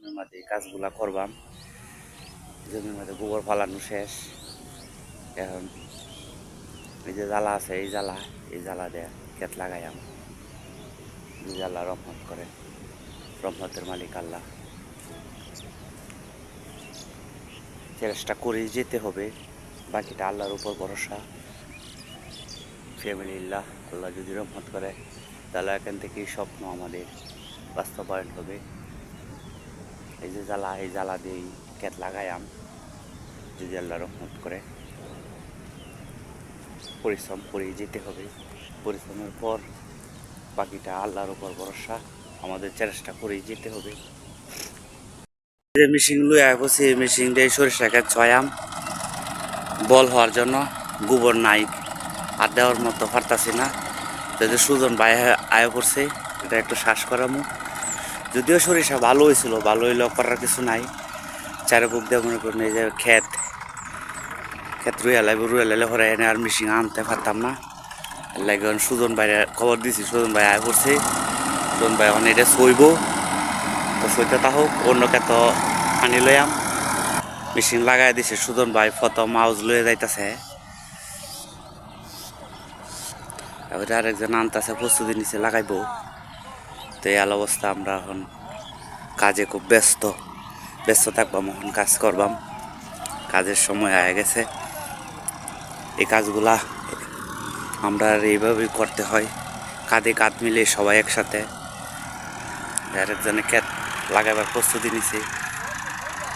জমির মধ্যে এই কাজগুলা করবাম। জমির মধ্যে গোবর ফালানো শেষ। এখন এই যে জ্বালা আছে, এই জ্বালা এই জ্বালা দেয়া ক্ষেত লাগাইয়াম। যে জ্বালা রহমত করে। রহমতের মালিক আল্লাহ। চেষ্টা করে যেতে হবে। বাকিটা আল্লাহর উপর ভরসা। ফ্যামিলিল্লাহ, আল্লাহ যদি রহমত করে, তাহলে এখান থেকেই স্বপ্ন আমাদের বাস্তবায়ন হবে। এই যে জ্বালা, এই জ্বালা দিয়েই ক্ষেত লাগাইয়াম যদি আল্লাহ রহমত করে। পরিশ্রম করেই যেতে হবে। পরিশ্রমের পর বাকিটা আল্লাহর উপর ভরসা, আমাদের চেষ্টা করেই যেতে হবে। যে মেশিন লুই বসে মেশিন দিয়ে সরিষা গাছ ছয়াম বল হওয়ার জন্য গোবর নাই, আর দেওয়ার মতো পারতাছি না। যদি সুজন ভাই আয় করছে, এটা একটু শ্বাস করামু। যদিও সরিষা ভালো হয়েছিল, ভালো হইলেও করার কিছু নাই। চারে বুক দিয়ে মনে করেন এই যে ক্ষেত ক্ষেত রুইয়া লাগবে রুইয়া লাইলে হরে এনে আর মেশিন আনতে পারতাম না। লাগে সুজন ভাইয়ের খবর দিছি, সুজন ভাই আয় করছে সুজন ভাই এখন এটা সইব। তো সইতে তা হোক, অন্য ক্ষেত পানি লইয়াম মেশিন লাগাই দিছে, সুজন ভাই ফত মাউজ লয়ে যাইতাছে। তারপরে আরেকজন আনতাছে, প্রস্তুতি নিচে লাগাইবো। তো এই অবস্থা, আমরা এখন কাজে খুব ব্যস্ত। ব্যস্ত থাকবাম এখন কাজ করবাম। কাজের সময় আয় গেছে। এই কাজগুলা আমরা আর এইভাবেই করতে হয়। কাঁধে কাঁধ মিলে সবাই একসাথে। আরেকজনে ক্ষেত লাগাবার প্রস্তুতি নিছি।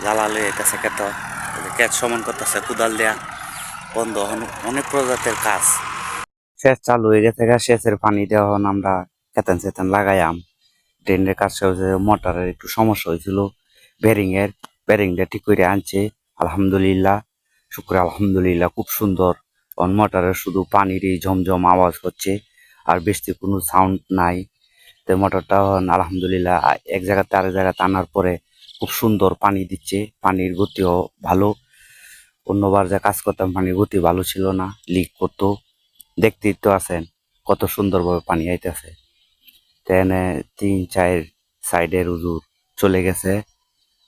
জ্বালালে এটাছে ক্ষেত ক্ষেত সমান করতেছে, কুদাল দেয়া। বন্ধ, এখন অনেক প্রজাতির কাজ। সেচ চালু হয়ে গেছে সেচের পানি দেওয়া হন আমরা খেতেন চেতেন লাগাইয়াম। ড্রেনের কাজ মোটরের একটু সমস্যা হয়েছিল। বেরিং এর বেরিংটা ঠিক করে আনছে। আলহামদুলিল্লাহ, শুক্র আলহামদুলিল্লাহ, খুব সুন্দর। অন মোটরের শুধু পানির এই ঝমঝম আওয়াজ হচ্ছে আর বেশি কোনো সাউন্ড নাই। তো মোটরটা আলহামদুলিল্লাহ, এক জায়গাতে আরেক জায়গাতে আনার পরে খুব সুন্দর পানি দিচ্ছে। পানির গতিও ভালো। অন্যবার যা কাজ করতাম, পানির গতি ভালো ছিল না লিক করতো। দেখতেই তো আছেন, কত সুন্দরভাবে পানি আইতেছে। তেনে তিন চার সাইডের উজুর চলে গেছে।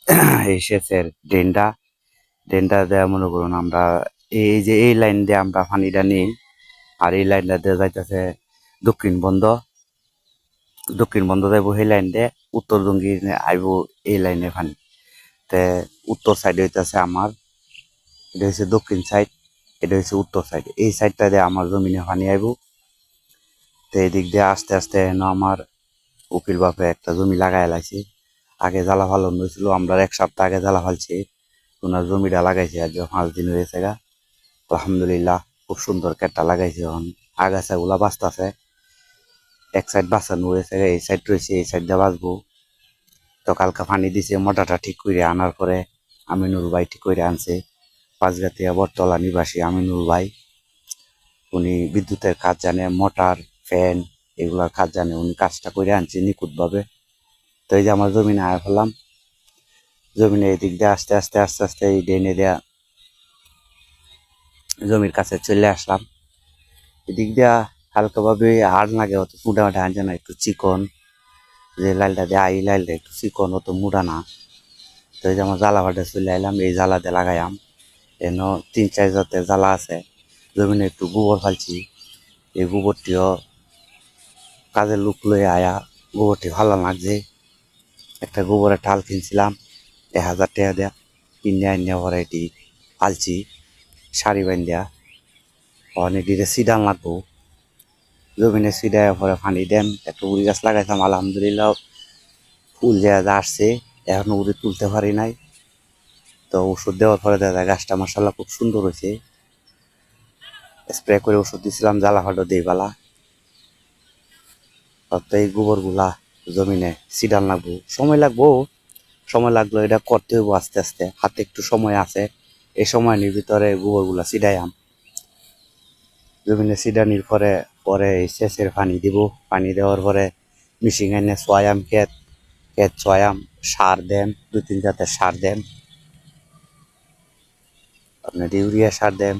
সেচের ড্রেনটা। ড্রেনটা দেওয়া মনে করুন আমরা এই যে এই লাইন দিয়ে আমরা পানিটা নিই আর এই লাইনটা দিয়ে যাইতেছে দক্ষিণ বন্ধ। দক্ষিণ বন্ধ যাইব সেই লাইন দিয়ে উত্তর জঙ্গি আইব এই লাইনে পানি। তে উত্তর সাইডে হইতেছে আমার, এটা হচ্ছে দক্ষিণ সাইড, এটা হচ্ছে উত্তর সাইড। এই সাইডটা দিয়ে আমার জমিনে পানি আইব। তো এই দিক দিয়ে আস্তে আস্তে আমার উকিল বাপে একটা জমি লাগাই লাইছে। আগে জ্বালা ফালানো হয়েছিল, আমরা এক সপ্তাহ আগে জ্বালা ফালছি। ওনার জমিটা লাগাইছে আজ পাঁচ দিন হয়েছে গা। আলহামদুলিল্লাহ, খুব সুন্দর কেটটা লাগাইছে এখন। আগাছা গুলা বাঁচতেছে। এক সাইড বাঁচানো হয়েছে এই সাইড রয়েছে, এই সাইড দিয়ে বাঁচবো। তো কালকে পানি দিছে, মোটাটা ঠিক করে আনার পরে আমিনুর ভাই ঠিক করে আনছে। পাঁচগাতিয়া বটতলা নিবাসী আমিনুল ভাই। উনি বিদ্যুতের কাজ জানে, মোটর ফ্যান এগুলার কাজ জানে, উনি কাজটা করে আনছে নিখুঁতভাবে। তো এই যে আমার জমিনে আয় ফেললাম জমিনে এদিক দিয়ে আস্তে আস্তে আস্তে আস্তে এই ডেনে দেয়া জমির কাছে চলে আসলাম। এদিক দিয়া হালকাভাবে হাড় লাগে, অত মুডা মুডা আনছে না, একটু চিকন। যে লাইলটা দেয় এই লাইলটা একটু চিকন, অত মুডা না। তো এই যে আমার জ্বালা ভাটে চলে আইলাম, এই জ্বালাতে লাগাইলাম এন তিন চার জাতের জ্বালা আছে, জমিনে একটু গোবর ফালছি। এই গোবরটিও কাজের লোক লয়ে আয়া গোবরটি ভালো লাগছে। একটা গোবরের ঠাল কিনছিলাম, এক হাজার টাকা দেয়া। কিনে আনিয়া পরে এটি ফালছি শাড়ি বান্ধিয়া। অনেক দিকে সিডান লাগবো জমিনে সিডায় পরে পানি দেন, একটা উড়ি গাছ লাগাইতাম, আলহামদুলিল্লাহ। ফুল যা যা আসছে, এখনও উড়ি তুলতে পারি নাই। তো ওষুধ দেওয়ার পরে যায় গাছটা মাসাল্লাহ খুব সুন্দর হয়েছে। স্প্রে করে ওষুধ দিছিলাম জ্বালা ফাটো দিই বালা এই গোবরগুলা জমিনে সিডান লাগবো। সময় লাগবো, সময় লাগল এটা করতে হইব আস্তে আস্তে। হাতে একটু সময় আছে এই সময়ের ভিতরে গোবরগুলা সিডাইয়াম জমিনে সিডানির পরে পরে সেচের পানি দিব। পানি দেওয়ার পরে মিশিং এনে সোয়ায়াম ক্ষেত ক্ষেত সোয়ায়াম সার দেন, দুই তিন জাতের সার দেন। আপনার ইউরিয়া সার দেন